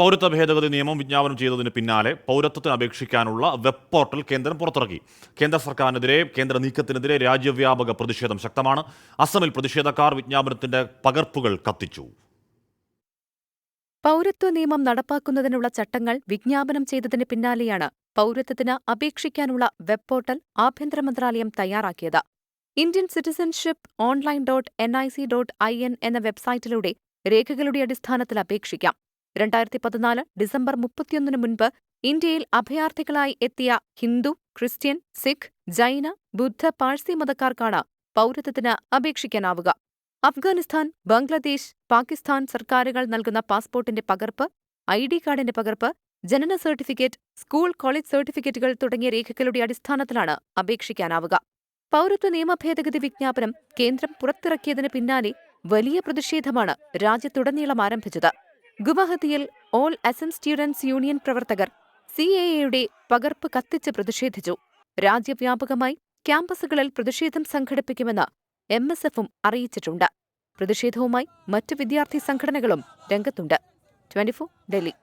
പൗരത്വ ഭേദഗതി നിയമം വിജ്ഞാപനം ചെയ്തതിന് പിന്നാലെ പൗരത്വത്തിന് അപേക്ഷിക്കാനുള്ള വെബ് പോർട്ടൽ കേന്ദ്രം പുറത്തിറക്കി. കേന്ദ്ര സർക്കാരിനെതിരെ കേന്ദ്ര നീക്കത്തിനെതിരെ രാജ്യവ്യാപക പ്രതിഷേധം ശക്തമാണ്. അസമിൽ പ്രതിഷേധക്കാർ വിജ്ഞാപനത്തിന്റെ പകർപ്പുകൾ കത്തിച്ചു. പൗരത്വ നിയമം നടപ്പാക്കുന്നതിനുള്ള ചട്ടങ്ങൾ വിജ്ഞാപനം ചെയ്തതിന് പിന്നാലെയാണ് പൗരത്വത്തിന് അപേക്ഷിക്കാനുള്ള വെബ് പോർട്ടൽ ആഭ്യന്തര മന്ത്രാലയം തയ്യാറാക്കിയത്. Indian citizenship online dot N I C dot I N എന്ന വെബ്സൈറ്റിലൂടെ രേഖകളുടെ അടിസ്ഥാനത്തിൽ അപേക്ഷിക്കാം. രണ്ടായിരത്തി പതിനാല് ഡിസംബർ മുപ്പത്തിയൊന്നിന് മുൻപ് ഇന്ത്യയിൽ അഭയാർത്ഥികളായി എത്തിയ ഹിന്ദു ക്രിസ്ത്യൻ സിഖ് ജൈന ബുദ്ധ പാഴ്സി മതക്കാർക്കാണ് പൗരത്വത്തിന് അപേക്ഷിക്കാനാവുക. അഫ്ഗാനിസ്ഥാൻ ബംഗ്ലാദേശ് പാകിസ്ഥാൻ സർക്കാരുകൾ നൽകുന്ന പാസ്പോർട്ടിന്റെ പകർപ്പ് ഐ ഡി കാർഡിന്റെ പകർപ്പ് ജനന സർട്ടിഫിക്കറ്റ് സ്കൂൾ കോളേജ് സർട്ടിഫിക്കറ്റുകൾ തുടങ്ങിയ രേഖകളുടെ അടിസ്ഥാനത്തിലാണ് അപേക്ഷിക്കാനാവുക. പൗരത്വ നിയമ ഭേദഗതി വിജ്ഞാപനം കേന്ദ്രം പുറത്തിറക്കിയതിന് പിന്നാലെ വലിയ പ്രതിഷേധമാണ് രാജ്യത്തുടനീളം ആരംഭിച്ചത്. ഗുവാഹത്തിയിൽ ഓൾ അസം സ്റ്റുഡൻസ് യൂണിയൻ പ്രവർത്തകർ സി എ എയുടെ പകർപ്പ് കത്തിച്ച് പ്രതിഷേധിച്ചു. രാജ്യവ്യാപകമായി ക്യാമ്പസുകളിൽ പ്രതിഷേധം സംഘടിപ്പിക്കുമെന്ന് എം എസ് എഫും അറിയിച്ചിട്ടുണ്ട്. പ്രതിഷേധവുമായി മറ്റ് വിദ്യാർത്ഥി സംഘടനകളും രംഗത്തുണ്ട്. ട്വന്റിഫോർ ഡൽഹി